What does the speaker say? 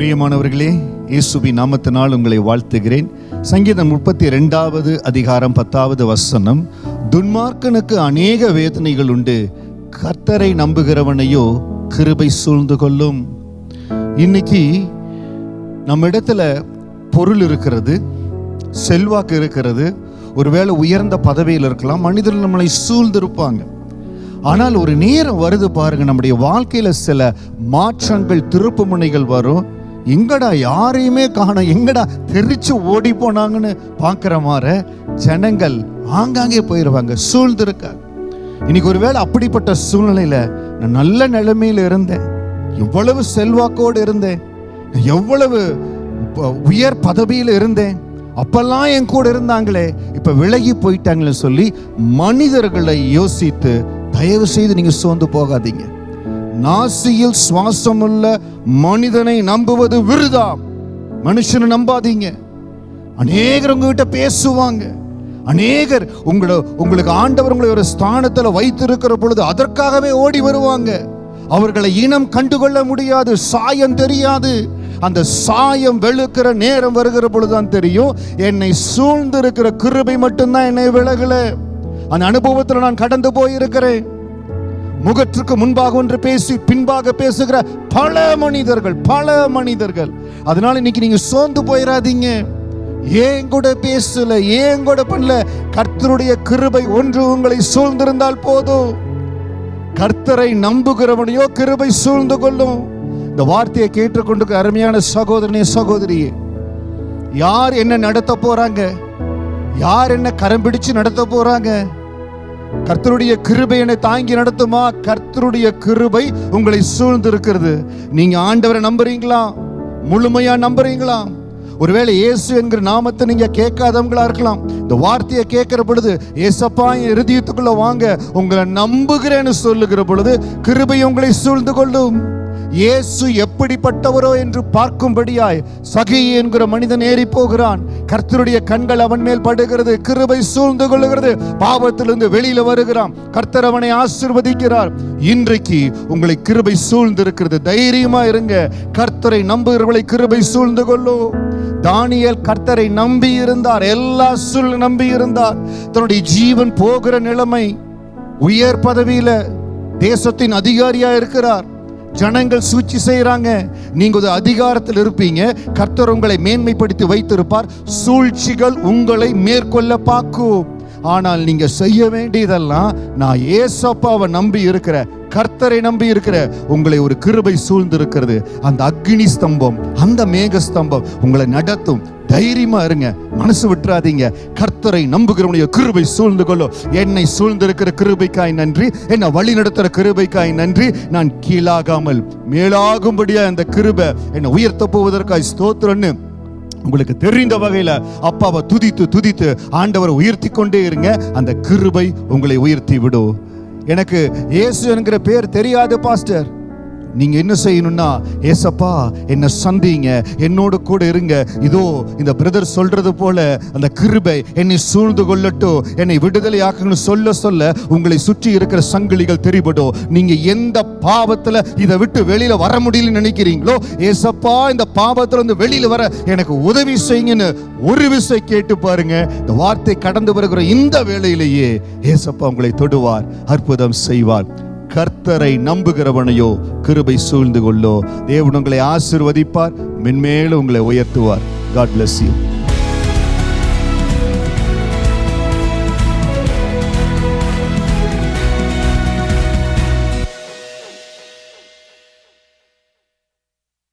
பிரியமானவர்களே இயேசுபி நாமத்தினால் உங்களை வாழ்த்துகிறேன். சங்கீதம் முப்பத்தி ரெண்டாவது அதிகாரம் பத்தாவது வசனம். துன்மார்க்கனுக்கு அநேக வேதனைகள் உண்டு. கர்த்தரை நம்புகிறவனையோ கிருபை சூழ்ந்து கொள்ளும். இன்னைக்கு நம்ம இடத்துல பொருள் இருக்கிறது செல்வாக்கு இருக்கிறது. ஒருவேளை உயர்ந்த பதவியில் இருக்கலாம் மனிதர்கள் நம்மளை சூழ்ந்திருப்பாங்க. ஆனால் ஒரு நேரம் வருது பாருங்க நம்முடைய வாழ்க்கையில சில மாற்றங்கள் திருப்பு முனைகள் வரும். எங்கடா யாரையுமே காணோம்? எங்கடா தெரிச்சு ஓடி போனாங்கன்னு பார்க்குற மாதிரி ஜனங்கள் ஆங்காங்கே போயிடுவாங்க சூழ்ந்திருக்காங்க. இன்னைக்கு ஒருவேளை அப்படிப்பட்ட சூழ்நிலையில் நான் நல்ல நிலைமையில் இருந்தேன். எவ்வளவு செல்வாக்கோடு இருந்தேன். எவ்வளவு உயர் பதவியில் இருந்தேன். அப்பெல்லாம் என் கூட இருந்தாங்களே இப்ப விலகி போயிட்டாங்களே சொல்லி மனிதர்களை யோசித்து தயவு செய்து நீங்க சோர்ந்து போகாதீங்க. நாசியில் சுவாசமுள்ள மனிதனை நம்புவது விருதாம். மனுஷனை நம்பாதீங்க. அநேகர் உங்ககிட்ட பேசுவாங்க. அநேகர் உங்களை உங்களுக்கு ஆண்டவர் உங்களை ஒரு ஸ்தானத்தில் வைத்திருக்கிற பொழுது அதற்காகவே ஓடி வருவாங்க. அவர்களை இனம் கண்டுகொள்ள முடியாது சாயம் தெரியாது. அந்த சாயம் வெளுக்கிற நேரம் வருகிற பொழுதுதான் தெரியும். என்னை சூழ்ந்திருக்கிற கிருபை மட்டும்தான் என்னை விலகல. அந்த அனுபவத்தில் நான் கடந்து போயிருக்கிறேன். முகற்றுக்கு முன்பாக ஒன்று பேசி பின்பாக பேசுகிற பல மனிதர்கள் பல மனிதர்கள். அதனால இன்னைக்கு நீங்க சோர்ந்து போயிடாதீங்க ஏன் கூட பேசல ஏன் கூட பண்ணல. கர்த்தருடைய கிருபை ஒன்று உங்களை சூழ்ந்திருந்தால் போதும். கர்த்தரை நம்புகிறவனையோ கிருபை சூழ்ந்து கொள்ளும். இந்த வார்த்தையை கேட்டுக்கொண்டு அருமையான சகோதரனே சகோதரியே யார் என்ன நடத்த போறாங்க? யார் என்ன கரம் பிடிச்சு நடத்த போறாங்க? கர்த்தருடைய கிருபை என்னை தாங்கி நடத்துமா? கர்த்தருடைய கிருபை உங்களை சூழ்ந்து இருக்கிறது நீங்க ஆண்டவரை நம்புறீங்களா? முழுமையா நம்புறீங்களா? ஒருவேளை இயேசு என்கிற நாமத்தை நீங்க கேட்காதவங்களா இருக்கலாம். இந்த வார்த்தையை கேட்கிற பொழுது ஏசப்பா என் இருதயத்துக்குள்ள வாங்க. உங்களை நம்புகிறேன்னு சொல்லுகிற பொழுது கிருபை உங்களை சூழ்ந்து கொள்ளும். இயேசு எப்படிப்பட்டவரோ என்று பார்க்கும்படியாய் சகி என்கிற மனிதன் ஏறி போகிறான். கர்த்தருடைய கண்கள் அவன் மேல் படுகிறது கிருபை சூழ்ந்து கொள்ளுகிறது பாவத்திலிருந்து வெளியில வருகிறான். கர்த்தர் அவனை ஆசிர்வதிக்கிறார். இன்றைக்கு உங்களை கிருபை சூழ்ந்து இருக்கிறது தைரியமா இருங்க. கர்த்தரை நம்புகிறவர்களை கிருபை சூழ்ந்து கொள்ளும் தானியல் கர்த்தரை நம்பி இருந்தார். எல்லா சூழ் நம்பி இருந்தார். தன்னுடைய ஜீவன் போகிற நிலைமை உயர் பதவியில தேசத்தின் அதிகாரியா இருக்கிறார். ஜனங்கள் சூழ்ச்சி செய்யறாங்க நீங்க ஒரு அதிகாரத்தில் இருப்பீங்க. கர்த்தர் உங்களை மேன்மைப்படுத்தி வைத்திருப்பார். சூழ்ச்சிகள் உங்களை மேற்கொள்ள பார்க்கும். ஆனால் நீங்க செய்ய வேண்டியதெல்லாம் நான் ஏசப்பாவை நம்பி இருக்கிற கர்த்தரை நம்பி இருக்கிற உங்களை ஒரு கிருபை சூழ்ந்திருக்கிறது. அந்த அக்னி ஸ்தம்பம் அந்த மேக ஸ்தம்பம் உங்களை நடத்தும். தைரியமா இருங்க மனசு விட்டுறாதீங்க. கர்த்தரை நம்புகிறவனுடைய கிருபை சூழ்ந்து கொள்ளும் என்னை சூழ்ந்திருக்கிற கிருபைக்காய் நன்றி என்னை வழி நடத்துற கிருபைக்காய் நன்றி. நான் கீழாகாமல் மேலாகும்படியா அந்த கிருபை என்னை உயர்த்த போவதற்காய் ஸ்தோத்திரன்னு உங்களுக்கு தெரிந்த வகையில் அப்பாவை துதித்து துதித்து ஆண்டவரை உயர்த்தி கொண்டே இருங்க. அந்த கிருபை உங்களை உயர்த்தி விடும். எனக்கு இயேசு என்கிற பேர் தெரியாது பாஸ்டர். நீங்க என்ன செய்யணும்னா ஏசப்பா என்ன சந்திங்க என்னோடு கூட இருங்க. இதோ இந்த பிரதர் சொல்றது போல அந்த கிருபை என்னை சூழ்ந்து கொள்ளட்டும் என்னை விடுதலை ஆக்கணும்னு சொல்ல சொல்ல உங்களை சுற்றி இருக்கிற சங்கிலிகள் தெரிபடும். நீங்க எந்த பாவத்துல இதை விட்டு வெளியில வர முடியலன்னு நினைக்கிறீங்களோ ஏசப்பா இந்த பாவத்துல இருந்து வெளியில வர எனக்கு உதவி செய்யுங்கன்னு ஒரு விசை கேட்டு பாருங்க. இந்த வார்த்தை கடந்து வருகிற இந்த வேளையிலேயே ஏசப்பா உங்களை தொடுவார் அற்புதம் செய்வார். கர்த்தரை நம்புகிறவனையோ கிருபை சூழ்ந்து கொள்ளோ. தேவன் உங்களை ஆசிர்வதிப்பார் மென்மேலும் உங்களை உயர்த்துவார். God bless you